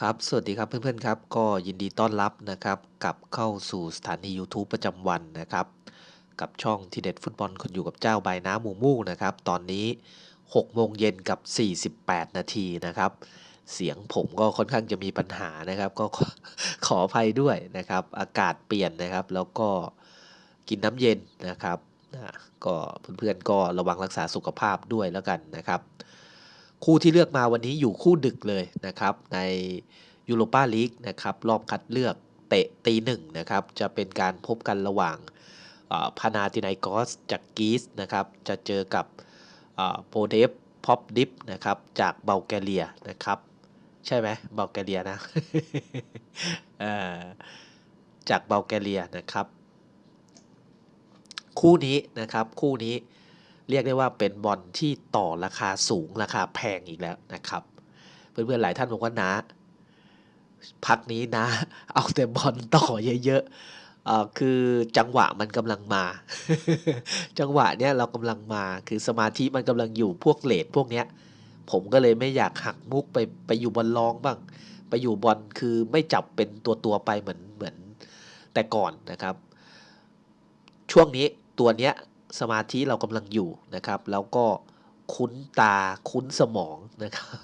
ครับ สวัสดีครับเพื่อนๆครับ ก็ยินดีต้อนรับนะครับกลับเข้าสู่สถานียูทูบประจำวันนะครับ กับช่องทีเด็ดฟุตบอลคนอยู่กับเจ้าใบน้ำมูมูนะครับ ตอนนี้6โมงเย็นกับ 48 นาทีนะครับ เสียงผมก็ค่อนข้างจะมีปัญหานะครับ ก็ขออภัยด้วยนะครับ อากาศเปลี่ยนนะครับ แล้วก็กินน้ำเย็นนะครับอ่าก็เพื่อนๆก็ระวังรักษาสุขภาพด้วยแล้วกันนะครับ คู่ที่เลือกมาวันนี้อยู่คู่ดึกเลยนะครับในยูโรปาลีกนะครับรอบคัดเลือกเตะตีหนึ่งนะครับจะเป็นการพบกันระหว่างพานาติไนกอสจากกรีซนะครับจะเจอกับโปเดฟพอปดิฟนะครับจากเบลแกเรียนะครับใช่ไหมเบลแกเรียนะจากเบลแกเรียนะครับ คู่นี้นะครับคู่นี้ เรียกได้ว่าเป็นบอลที่ต่อราคาสูงราคาแพงอีกแล้วนะครับ เพื่อนๆหลายท่านบอกว่านะพักนี้นะ เอาแต่บอลต่อเยอะๆคือจังหวะมันกำลังมา จังหวะเนี้ยเรากำลังมาคือสมาธิมันกำลังอยู่พวกเลทพวกเนี้ย ผมก็เลยไม่อยากหักมุกไปไปอยู่บอลรองบ้าง ไปอยู่บอลคือไม่จับเป็นตัวตัวๆไปเหมือนเหมือนแต่ก่อนนะครับ ช่วงนี้ตัวเนี้ย สมาธิเรากำลังอยู่นะครับ แล้วก็คุ้นตาคุ้นสมองนะครับ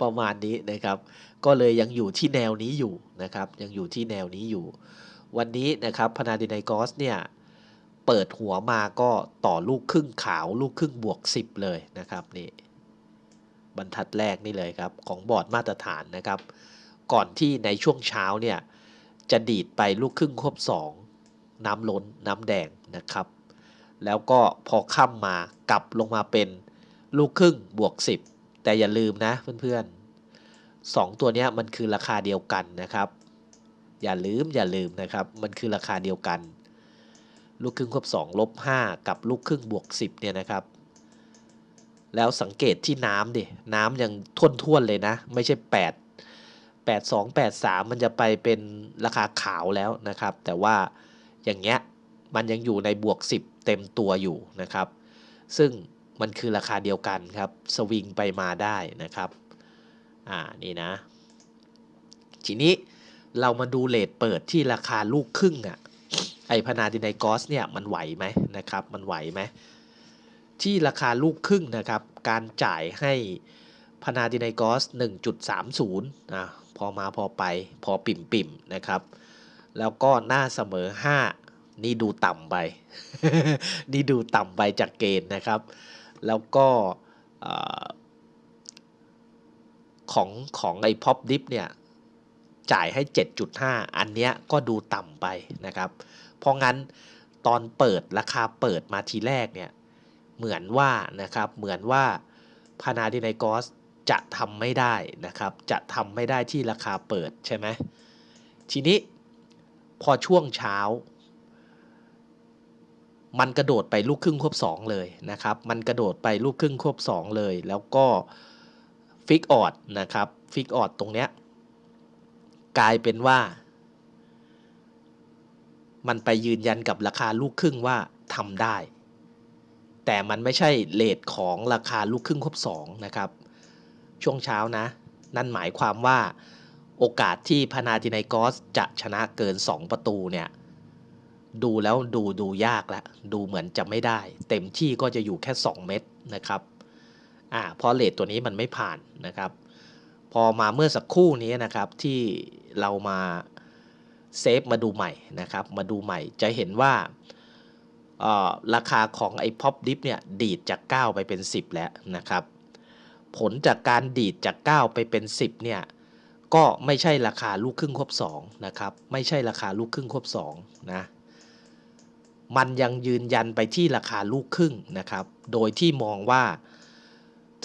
ประมาณนี้นะครับ ก็เลยยังอยู่ที่แนวนี้อยู่นะครับ ยังอยู่ที่แนวนี้อยู่ วันนี้นะครับพนาดินไนกอสเนี่ยเปิดหัวมาก็ต่อลูกครึ่งขาว ลูกครึ่งบวก 10 เลยนะครับนี่บรรทัดแรกนี่เลยครับ ของบอร์ดมาตรฐานนะครับ ก่อนที่ในช่วงเช้าเนี่ยจะดีดไปลูกครึ่งครบ2น้ำล้นน้ำแดงนะครับ แล้วก็พอค่ำมากลับลงมาเป็นลูกครึ่งบวก 10 แต่อย่าลืมนะเพื่อนๆ2ตัวนี้มันคือราคาเดียวกันนะครับ อย่าลืมอย่าลืมนะครับ มันคือราคาเดียวกัน ลูกครึ่งครบ2ลบ5กับลูกครึ่งบวก 10เนี่ยนะครับ แล้วสังเกตที่น้ำดิ น้ำยังท่วนๆเลยนะ ไม่ใช่ 8 8 2 8 3 มันจะไปเป็นราคาขาวแล้วนะครับ แต่ว่าอย่างเงี้ย มันยังอยู่ในบวก 10 เต็มตัวอยู่นะครับ ซึ่งมันคือราคาเดียวกันครับ สวิงไปมาได้นะครับ อ่า นี่นะ ทีนี้เรามาดูเลทเปิดที่ราคาลูกครึ่งอะ่ะ ไอพนาดินไนกอสเนี่ยมันไหวไหมนะครับ มันไหวไหม ที่ราคาลูกครึ่งนะครับ การจ่ายให้พนาดินไนกอส 1.30นะพอมาพอไปพอปิ่มปิ่มๆนะครับ แล้วก็หน้าเสมอ 5 นี่ดูต่ำไป นี่ดูต่ำไปจากเกณฑ์นะครับ แล้วก็ของของไอ้พ็อปดิฟเนี่ย จ่ายให้ 7.5 อันเนี้ยก็ดูต่ำไปนะครับ เพราะงั้นตอนเปิดราคาเปิดมาทีแรกเนี่ย เหมือนว่านะครับเหมือนว่าพานาดิไนกอสจะทำไม่ได้นะครับ จะทำไม่ได้ที่ราคาเปิดใช่ไหมทีนี้พอช่วงเช้า มันกระโดดไปลูกครึ่งควบ2เลยนะครับ มันกระโดดไปลูกครึ่งควบ2เลย แล้วก็ฟิกออดนะครับฟิกออดตรงเนี้ยกลายเป็นว่า มันไปยืนยันกับราคาลูกครึ่งว่าทำได้ แต่มันไม่ใช่เลทของราคาลูกครึ่งครบ2นะครับช่วงเช้านะ นั่นหมายความว่าโอกาสที่พานาติไนกอสจะชนะเกิน 2 ประตูเนี่ย ดูแล้วดูดูยากแล้วดูเหมือนจะไม่ได้ เต็มที่ก็จะอยู่แค่ 2 เม็ดนะครับอ่าเพราะเลทตัวนี้มันไม่ผ่านนะครับ พอมาเมื่อสักครู่นี้นะครับที่เรามาเซฟมาดูใหม่นะครับ มาดูใหม่จะเห็นว่าราคาของไอ้พ็อปดิฟเนี่ยดีดจาก 9 ไปเป็น 10 แล้วนะครับ ผลจากการดีดจาก 9 ไปเป็น 10เนี่ยก็ไม่ใช่ราคาลูกครึ่งครบ2นะครับ ไม่ใช่ราคาลูกครึ่งครบ2นะ มันยังยืนยันไปที่ราคาลูกครึ่งนะครับ โดยที่มองว่า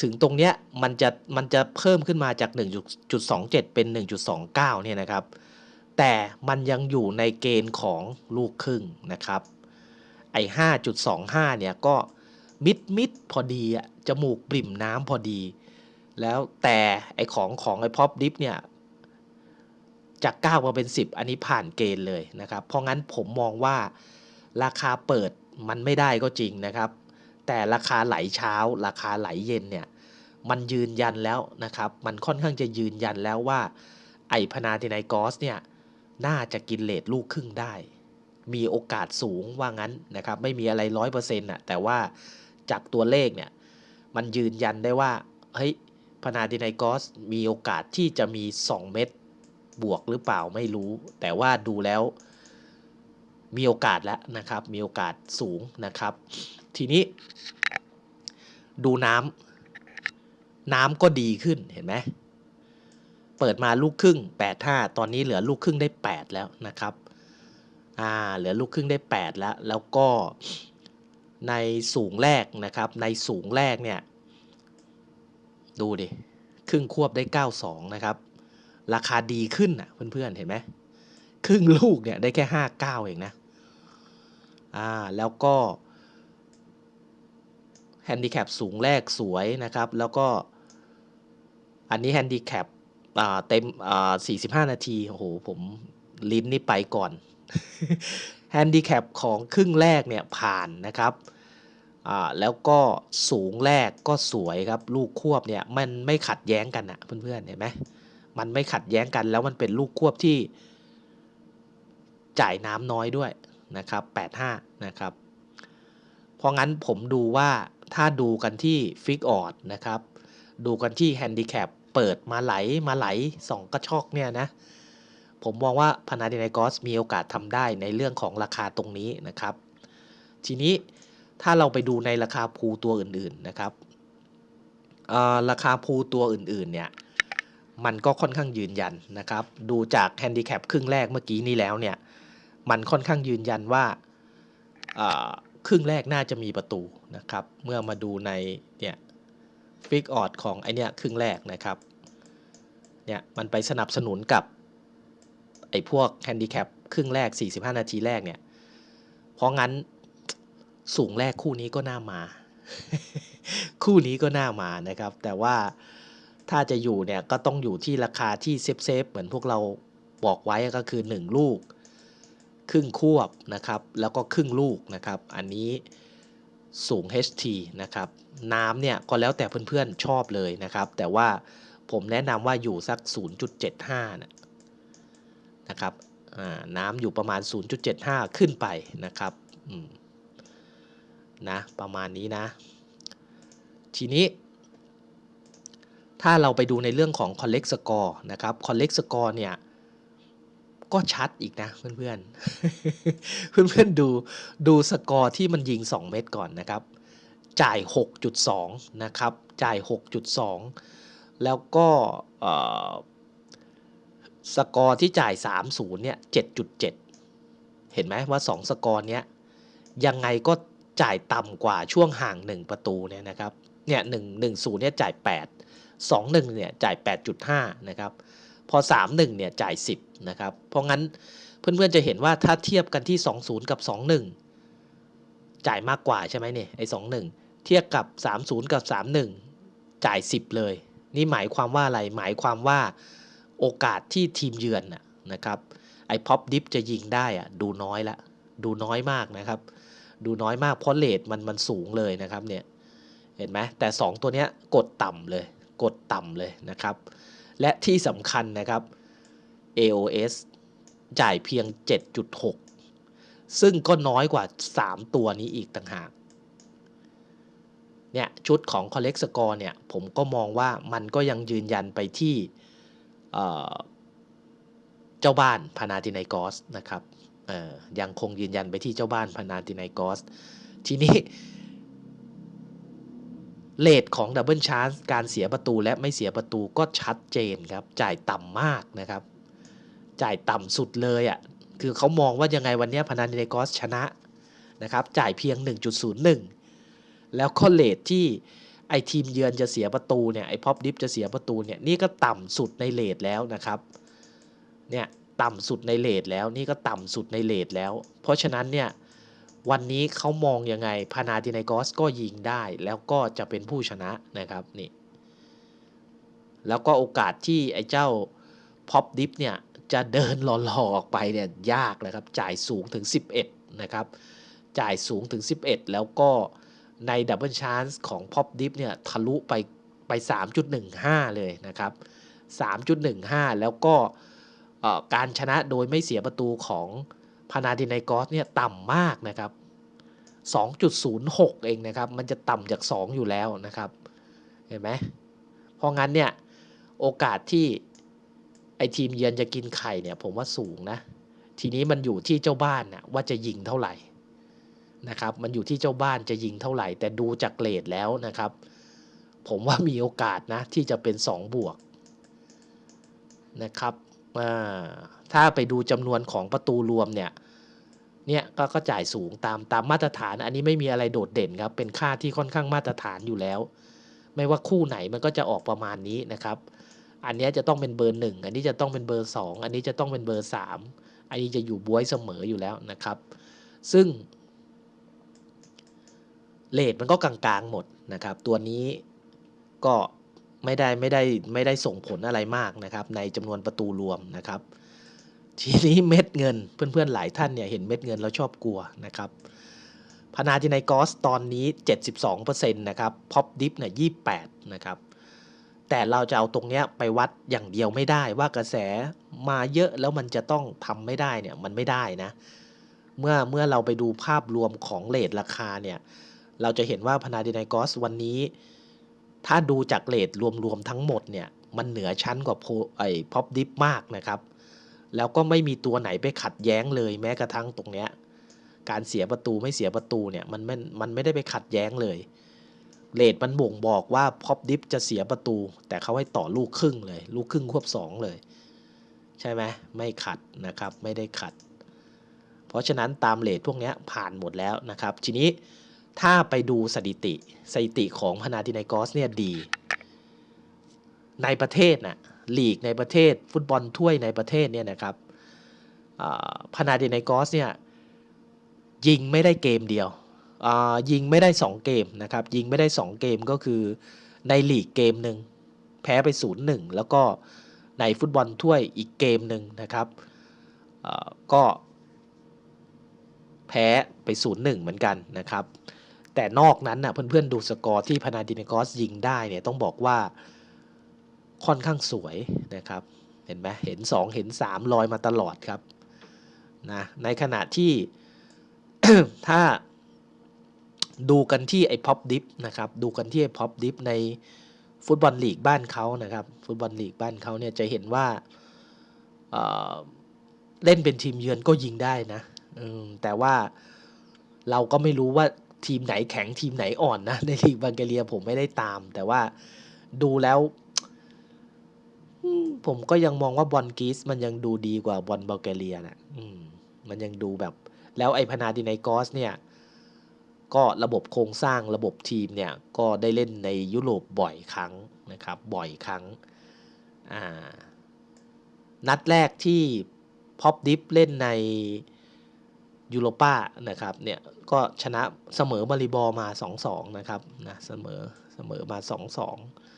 ถึงตรงเนี้ยมันจะมันจะเพิ่มขึ้นมาจาก 1.27 เป็น 1.29 เนี่ยนะครับ แต่มันยังอยู่ในเกณฑ์ของลูกครึ่งนะครับ ไอ้ 5.25 เนี่ยก็มิดมิดพอดีอะจมูกปริ่มน้ำพอดี แล้วแต่ไอ้ของของไอ้พอปดิฟเนี่ยจาก 9 มาเป็น 10 อันนี้ผ่านเกณฑ์เลยนะครับ เพราะงั้นผมมองว่า ราคาเปิดมันไม่ได้ก็จริงนะครับ แต่ราคาไหลเช้า ราคาไหลเย็นเนี่ยมันยืนยันแล้วนะครับ มันค่อนข้างจะยืนยันแล้วว่า ไอพนาติไนกอสเนี่ยน่าจะกินเลทลูกครึ่งได้ มีโอกาสสูงว่างั้นนะครับ ไม่มีอะไรร้อยเปอร์เซ็นต์อะแต่ว่าจากตัวเลขเนี่ยมันยืนยันได้ว่าเฮ้ยพนาตินไนกอสมีโอกาสที่จะมี 2 เม็ดบวกหรือเปล่าไม่รู้ แต่ว่าดูแล้ว มีโอกาสแล้วนะครับ มีโอกาสสูงนะครับ ทีนี้ ดูน้ำน้ำก็ดีขึ้นเห็นไหมเปิดมาลูกครึ่ง 8 5 ตอนนี้เหลือลูกครึ่งได้ 8 แล้วนะครับอ่าเหลือลูกครึ่งได้ 8 แล้ว แล้วก็ในสูงแรกนะครับ ในสูงแรกเนี่ย ดูดิ ครึ่งควบได้ 92 นะครับ ราคาดีขึ้นอะเพื่อนๆเห็นไหมครึ่งลูกเนี่ยได้แค่ 59 เองนะ อ่าแล้วก็แฮนดิแคปสูงแรกสวยนะครับ แล้วก็อันนี้แฮนดิแคปอ่าเต็ม45นาทีโอ้โหผมลิ้นนี่ไปก่อนแฮนดิแคปของครึ่งแรกเนี่ยผ่านนะครับอ่าแล้วก็สูงแรกก็สวยครับ ลูกควบเนี่ยมันไม่ขัดแย้งกันอะเพื่อนๆเห็นไหมมันไม่ขัดแย้งกันแล้วมันเป็นลูกควบที่จ่ายน้ำน้อยด้วย นะครับ85นะครับเพราะงั้นผมดูว่าถ้าดูกันที่ฟิกออดนะครับดูกันที่แฮนดิแคปเปิดมาไหลมาไหลสองกระชอกเนี่ยนะผมมองว่าพนาดินกอสมีโอกาสทำได้ในเรื่องของราคาตรงนี้นะครับ ทีนี้ถ้าเราไปดูในราคาพูตัวอื่นๆนะครับราคาพูตัวอื่นๆเนี่ยมันก็ค่อนข้างยืนยันนะครับ ดูจากแฮนดิแคปครึ่งแรกเมื่อกี้นี้แล้วเนี่ย มันค่อนข้างยืนยันว่าครึ่งแรกน่าจะมีประตูนะครับ เมื่อมาดูในเนี่ยฟิกออดของไอเนี่ยครึ่งแรกนะครับเนี่ยมันไปสนับสนุนกับไอพวกแฮนดิแคปครึ่งแรก 45 นาทีแรกเนี่ย เพราะงั้นสูงแรกคู่นี้ก็น่ามา คู่นี้ก็น่ามานะครับ แต่ว่าถ้าจะอยู่เนี่ยก็ต้องอยู่ที่ราคาที่เซฟเซฟเหมือนพวกเราบอกไว้ก็คือ 1 ลูก ครึ่งควบนะครับ แล้วก็ครึ่งลูกนะครับ อันนี้สูง HT นะครับ น้ำเนี่ยก็แล้วแต่เพื่อนๆชอบเลยนะครับ แต่ว่าผมแนะนำว่าอยู่สัก 0.75 นะนะครับน้ำอยู่ประมาณ 0.75 ขึ้นไปนะครับนะประมาณนี้นะ ทีนี้ ถ้าเราไปดูในเรื่องของ collect score นะครับ collect score เนี่ย ก็ชัดอีกนะเพื่อนๆ เพื่อนๆดูดูสกอร์ที่มันยิง 2 เม็ดก่อนนะครับ จ่าย 6.2 นะครับ จ่าย 6.2 แล้วก็สกอร์ที่จ่าย 30 เนี่ย 7.7 เห็นไหมว่า 2 สกอร์เนี้ยยังไงก็จ่ายต่ำกว่าช่วงห่าง 1 ประตูเนี่ยนะครับ เนี่ยหนึ่งหนึ่งศูนย์เนี่ยจ่าย 8 2 1 เนี่ยจ่าย 8.5 นะครับ อ 3 1เนี่ยจ่าย 10นะครับเพราะงั้นเพื่อนๆจะเห็นว่าถ้าเทียบกันที่ 20 กับ 21 จ่ายมากกว่าใช่ไหมเนี่ยไอ้21 เทียบกับ 30 กับ 31 จ่าย 10 เลย นี่หมายความว่าอะไรหมายความว่าโอกาสที่ทีมเยือนนะครับไอ้พ็อปดิฟจะยิงได้อะดูน้อยละดูน้อยมากนะครับ ดูน้อยมากเพราะเลทมันมันสูงเลยนะครับเนี่ยเห็นไหมแต่ 2 ตัวเนี้ยกดต่ำเลย กดต่ำเลยนะครับ และที่สำคัญนะครับ AOS จ่ายเพียง 7.6 ซึ่งก็น้อยกว่า 3 ตัวนี้อีกต่างหาก เนี่ย ชุดของ Collect Score เนี่ย ผมก็มองว่ามันก็ยังยืนยันไปที่เจ้าบ้านพานาตินกอสนะครับยังคงยืนยันไปที่เจ้าบ้านพนาตินายกอส ทีนี้ เลทของดับเบิลชาร์จการเสียประตูและไม่เสียประตูก็ชัดเจนครับ จ่ายต่ำมากนะครับ จ่ายต่ำสุดเลยอะ่ะ คือเขามองว่ายังไงวันนี้พนาตินายกอสชนะนะครับ จ่ายเพียง 1.01 แล้วก็เลทที่ไอทีมเยือนจะเสียประตูเนี่ย ไอพ็อปดิฟจะเสียประตูเนี่ย นี่ก็ต่ำสุดในเลทแล้วนะครับ เนี่ยต่ำสุดในเลทแล้ว นี่ก็ต่ำสุดในเลทแล้ว เพราะฉะนั้นเนี่ย วันนี้เขามองยังไงพานาตินกอสก็ยิงได้ แล้วก็จะเป็นผู้ชนะนะครับนี่แล้วก็โอกาสที่ไอ้เจ้าพ็อปดิฟเนี่ยจะเดินหล่อๆออกไปเนี่ยยากนะครับ จ่ายสูงถึง 11 นะครับ จ่ายสูงถึง 11 แล้วก็ในดับเบิลชานส์ของพ็อปดิฟเนี่ยทะลุไปไป 3.15 เลยนะครับ 3.15 แล้วก็การชนะโดยไม่เสียประตูของ พานาดินไนกอสเนี่ยต่ำมากนะครับ 2.06 เองนะครับ มันจะต่ำจาก 2 อยู่แล้วนะครับ เห็นไหมเพราะงั้นเนี่ย โอกาสที่ไอทีมเยือนจะกินไข่เนี่ยผมว่าสูงนะ ทีนี้มันอยู่ที่เจ้าบ้านนะว่าจะยิงเท่าไหร่นะครับ มันอยู่ที่เจ้าบ้านจะยิงเท่าไหร่ แต่ดูจากเลทแล้วนะครับ ผมว่ามีโอกาสนะที่จะเป็น 2 บวกนะครับถ้าไปดูจำนวนของประตูรวมเนี่ย เนี่ยก็ก็จ่ายสูงตามตามมาตรฐาน อันนี้ไม่มีอะไรโดดเด่นครับ เป็นค่าที่ค่อนข้างมาตรฐานอยู่แล้ว ไม่ว่าคู่ไหนมันก็จะออกประมาณนี้นะครับ อันนี้จะต้องเป็นเบอร์หนึ่งอันนี้จะต้องเป็นเบอร์สองอันนี้จะต้องเป็นเบอร์สามอันนี้จะอยู่บวยเสมออยู่แล้วนะครับ ซึ่งเลทมันก็กลางๆหมดนะครับ ตัวนี้ก็ไม่ได้ไม่ได้ไม่ได้ส่งผลอะไรมากนะครับ ในจำนวนประตูรวมนะครับ ทีนี้เม็ดเงินเพื่อนๆหลายท่านเนี่ยเห็นเม็ดเงินแล้วชอบกลัวนะครับพนาจินายกอสตอนนี้ 72%นะครับพ็อปดิฟเนี่ย28นะครับแต่เราจะเอาตรงเนี้ยไปวัดอย่างเดียวไม่ได้ว่ากระแสมาเยอะแล้วมันจะต้องทำไม่ได้เนี่ยมันไม่ได้นะเมื่อเมื่อเราไปดูภาพรวมของเลทราคาเนี่ยเราจะเห็นว่าพนาดินายกอสวันนี้ ถ้าดูจากเลทรวมๆทั้งหมดเนี่ยมันเหนือชั้นกว่าไอ้พ็อปดิฟมากนะครับ แล้วก็ไม่มีตัวไหนไปขัดแย้งเลยแม้กระทั่งตรงเนี้ยการเสียประตูไม่เสียประตูเนี่ยมันไม่มันไม่ได้ไปขัดแย้งเลยเลทมันบ่งบอกว่าพ็อปดิฟจะเสียประตู แต่เขาให้ต่อลูกครึ่งเลย ลูกครึ่งควบสองเลย ใช่ไหมไม่ขัดนะครับไม่ได้ขัด เพราะฉะนั้นตามเลทพวกนี้ผ่านหมดแล้วนะครับ ทีนี้ถ้าไปดูสถิติสถิติของพนาตินายกอสเนี่ยดี ในประเทศน่ะ ลีกในประเทศ ฟุตบอลถ้วยในประเทศเนี่ยนะครับพนาดินกอสเนี่ยยิงไม่ได้เกมเดียวยิงไม่ได้ 2 เกมนะครับยิงไม่ได้ 2 เกมก็คือในลีกเกมหนึ่งแพ้ไป 0-1 แล้วก็ในฟุตบอลถ้วยอีกเกมหนึ่งนะครับก็แพ้ไป 0-1 เหมือนกันนะครับแต่นอกนั้นนะเพื่อนๆดูสกอร์ที่พนาดินกอสยิงได้เนี่ยต้องบอกว่า ค่อนข้างสวยนะครับ เห็นไหมเห็น 2 เห็น 3 ลอยมาตลอดครับนะในขณะที่ถ้าดูกันที่ไอ้พ็อปดิฟนะครับ ดูกันที่ไอ้พ็อปดิฟในฟุตบอลลีกบ้านเขานะครับ ฟุตบอลลีกบ้านเขาเนี่ยจะเห็นว่าเเล่นเป็นทีมเยือนก็ยิงได้นะแต่ว่าเราก็ไม่รู้ว่าทีมไหนแข็งทีมไหนอ่อนนะในลีกบังเกเรียผมไม่ได้ตาม แต่ว่าดูแล้ว ผมก็ยังมองว่าบอลกีสมันยังดูดีกว่าบอลบัลแกเรียนะมันยังดูแบบ แล้วไอพนาดินายกอสเนี่ย ก็ระบบโครงสร้างระบบทีมเนี่ย ก็ได้เล่นในยุโรปบ่อยครั้งนะครับ บ่อยครั้ง นัดแรกที่พอปดิฟเล่นในยูโรป้านะครับเนี่ยก็ชนะเสมอมาริบอมา 2-2 นะครับนะเสมอเสมอมา 2-2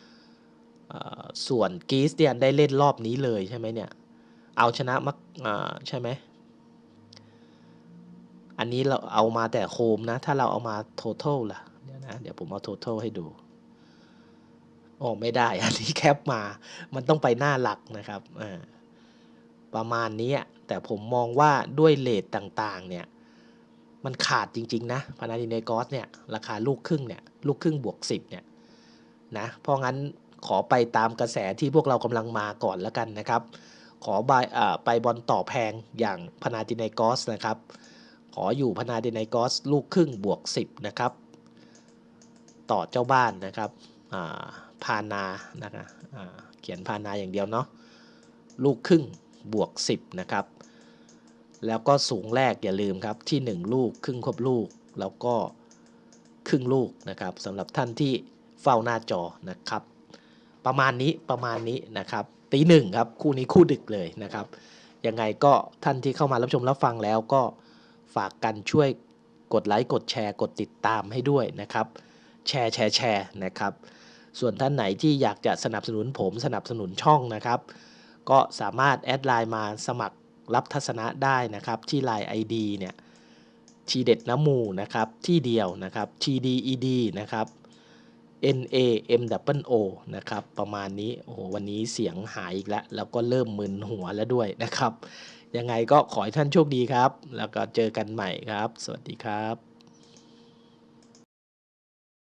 ส่วนกีสเตียนได้เล่นรอบนี้เลยใช่ไหมเนี่ย เอาชนะมักใช่ไหม อันนี้เราเอามาแต่โคมนะ ถ้าเราเอามา total ล่ะ เดี๋ยวนะ เดี๋ยวผมเอา total ให้ดูโอ้ไม่ได้ อันนี้แคปมา มันต้องไปหน้าหลักนะครับ ประมาณนี้ แต่ผมมองว่าด้วยเลทต่างๆ เนี่ย มันขาดจริง ๆ นะ พานาดินเนกอสเนี่ย ราคาลูกครึ่งเนี่ย ลูกครึ่งบวก 10 เนี่ย นะ เพราะงั้น ขอไปตามกระแสที่พวกเรากำลังมาก่อนแล้วกันนะครับ ขอไปบอลต่อแพงอย่างพานาดินเนกอสนะครับ ขออยู่พนาเดนไกอสลูกครึ่งบวก 10 นะครับ ต่อเจ้าบ้านนะครับพานานะครับเขียนพานาอย่างเดียวเนาะลูกครึ่งบวก 10 นะครับ แล้วก็สูงแรกอย่าลืมครับที่ 1 ลูกครึ่งควบลูกแล้วก็ครึ่งลูกนะครับสำหรับท่านที่เฝ้าหน้าจอนะครับ ประมาณนี้ประมาณนี้นะครับตีหนึ่งครับคู่นี้คู่ดึกเลยนะครับยังไงก็ท่านที่เข้ามารับชมรับฟังแล้วก็ฝากกันช่วยกดไลค์กดแชร์ กดติดตามให้ด้วยนะครับ แชร์แชร์แชร์นะครับ ส่วนท่านไหนที่อยากจะสนับสนุนผมสนับสนุนช่องนะครับ ก็สามารถแอดไลน์มาสมัครรับทัศนะได้นะครับ ที่ไลน์ ID เนี่ยทีเด็ดน้ำมูนะครับที่เดียวนะครับ TDED นะครับ N A M W O นะครับประมาณนี้โอ้โหวันนี้เสียงหายอีกแล้ว แล้วก็เริ่มมึนหัวแล้วด้วยนะครับ ยังไงก็ขอให้ท่านโชคดีครับ แล้วก็เจอกันใหม่ครับ สวัสดีครับ